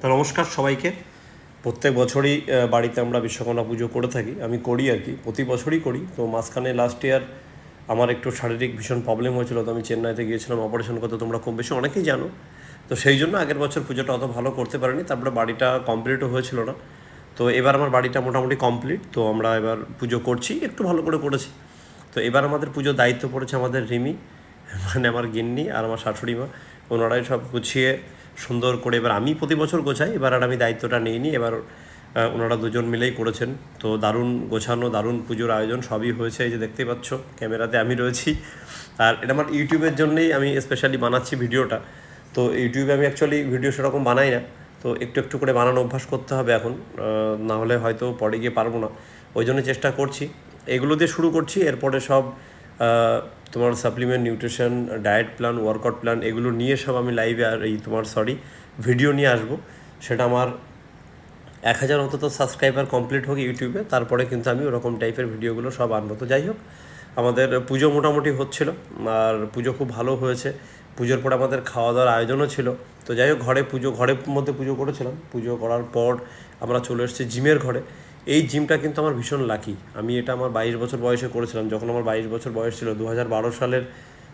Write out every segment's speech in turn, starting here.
তো নমস্কার সবাইকে। প্রত্যেক বছরই বাড়িতে আমরা বিশ্বকর্মা পুজো করে থাকি। আমি করি আর কি, প্রতি বছরই করি। তো মাঝখানে লাস্ট ইয়ার আমার একটু শারীরিক ভীষণ প্রবলেম হয়েছিল, তো আমি চেন্নাইতে গিয়েছিলাম অপারেশন করতে। তোমরা কম বেশি অনেকেই জানো। তো সেই জন্য আগের বছর পুজোটা অত ভালো করতে পারিনি। তারপরে বাড়িটা কমপ্লিটও হয়েছিল না। তো এবার আমার বাড়িটা মোটামুটি কমপ্লিট তো আমরা এবার পুজো করছি, একটু ভালো করে করেছি। তো এবার আমাদের পুজোর দায়িত্ব পড়েছে আমাদের রিমি মানে আমার গিন্নি আর আমার শাশুড়ি মা ওনারাই সব গুছিয়ে সুন্দর করে এবার আমি প্রতি বছর গোছাই, এবার আর আমি দায়িত্বটা নিইনি, এবার ওনারা দুজন মিলেই করেছেন। তো দারুণ গোছানো, দারুণ পুজোর আয়োজন সবই হয়েছে, এই যে দেখতেই পাচ্ছ, ক্যামেরাতে আমি রয়েছি। আর এটা আমার ইউটিউবের জন্যেই আমি স্পেশালি বানাচ্ছি ভিডিওটা। তো ইউটিউবে আমি অ্যাকচুয়ালি ভিডিও সেরকম বানাই না, তো একটু একটু করে বানানো অভ্যাস করতে হবে এখন না হলে হয়তো পরে গিয়ে পারব না। ওই জন্য চেষ্টা করছি। এগুলো দিয়ে শুরু করছি, এরপরে সব তোমার supplement nutrition diet plan workout plan এগুলো নিয়ে সব আমি লাইভে আর এই তোমার সরি ভিডিও নিয়ে আসব। সেটা আমার এক হাজার অন্তত সাবস্ক্রাইবার কমপ্লিট হোক ইউটিউবে তারপরে কিন্তু আমি ওরকম টাইপের ভিডিওগুলো সব আনব। তো যাই হোক, আমাদের পুজো মোটামুটি হচ্ছিল, আর পুজো খুব ভালো হয়েছে। পুজোর পর আমাদের খাওয়া দাওয়ার আয়োজনও ছিল। তো যাই হোক, ঘরে পুজো ঘরের মধ্যে পুজো করেছিলাম। পুজো করার পর আমরা চলে এসেছি জিমের ঘরে। এই জিমটা কিন্তু আমার ভীষণ লাকি আমি এটা আমার বাইশ বছর বয়সে করেছিলাম। যখন আমার বাইশ বছর বয়স ছিল দু হাজার বারো সালের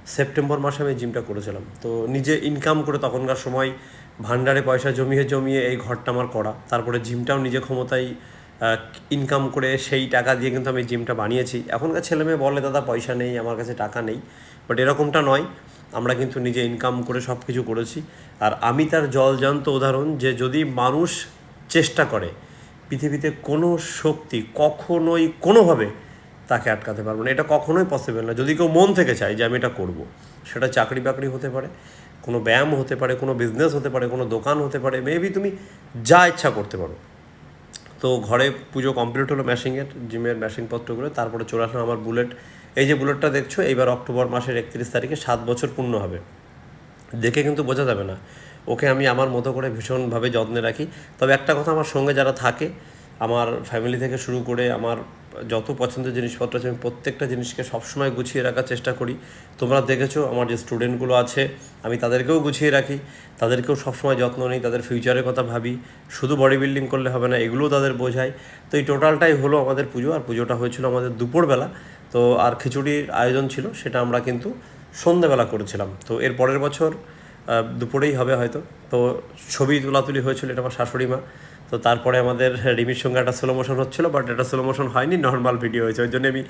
সেপ্টেম্বর মাসে আমি জিমটা করেছিলাম। তো নিজে ইনকাম করে তখনকার সময় ভান্ডারে পয়সা জমিয়ে জমিয়ে এই ঘরটা আমার করা। তারপরে জিমটাও নিজে ক্ষমতায় ইনকাম করে সেই টাকা দিয়ে কিন্তু আমি জিমটা বানিয়েছি। এখনকার ছেলে মেয়ে বলে, দাদা, পয়সা নেই, আমার কাছে টাকা নেই। বাট এরকমটা নয়। আমরা কিন্তু নিজে ইনকাম করে সব কিছু করেছি। আর আমি তার জলজান্ত উদাহরণ যে, যদি মানুষ চেষ্টা করে পৃথিবীতে কোনো শক্তি কখনোই কোনোভাবে তাকে আটকাতে পারবে না। এটা কখনোই পসিবল না। যদি কেউ মন থেকে চায় যে আমি এটা করব, সেটা চাকরি বাকরি হতে পারে, কোনো ব্যায়াম হতে পারে, কোনো বিজনেস হতে পারে, কোনো দোকান হতে পারে মেবি তুমি যা ইচ্ছা করতে পারো। তো ঘরে পুজো কমপ্লিট হলো ম্যাশিংয়ের জিমের ম্যাশিংপত্রগুলো তারপরে চলে আসলাম আমার বুলেট এই যে বুলেটটা দেখছ, এইবার অক্টোবর মাসের একত্রিশ তারিখে সাত বছর পূর্ণ হবে। দেখে কিন্তু বোঝা যাবে না ওকে আমি আমার মতো করে ভীষণভাবে যত্নে রাখি। তবে একটা কথা আমার সঙ্গে যারা থাকে, আমার ফ্যামিলি থেকে শুরু করে আমার যত পছন্দের জিনিসপত্র আছে, আমি প্রত্যেকটা জিনিসকে সবসময় গুছিয়ে রাখার চেষ্টা করি। তোমরা দেখেছ আমার যে স্টুডেন্টগুলো আছে, আমি তাদেরকেও গুছিয়ে রাখি। তাদেরকেও সবসময় যত্ন নিই, তাদের ফিউচারের কথা ভাবি। শুধু বডি বিল্ডিং করলে হবে না, এগুলোও তাদের বোঝাই। তো এই টোটালটাই হলো আমাদের পুজো, আর পুজোটা হয়েছিল আমাদের দুপুরবেলা। তো আর খিচুড়ির আয়োজন ছিল, সেটা আমরা কিন্তু সন্ধেবেলা করেছিলাম। তো এর পরের বছর দুপুরেই হবে হয়তো। তো ছবি তোলাতুলি হয়েছিল, এটা আমার শাশুড়ি মা। তো তারপরে আমাদের রিমির সঙ্গে একটা স্লো মোশন হচ্ছিল বাট এটা স্লো মোশন হয়নি নর্মাল ভিডিও হয়েছে। ওই জন্য আমি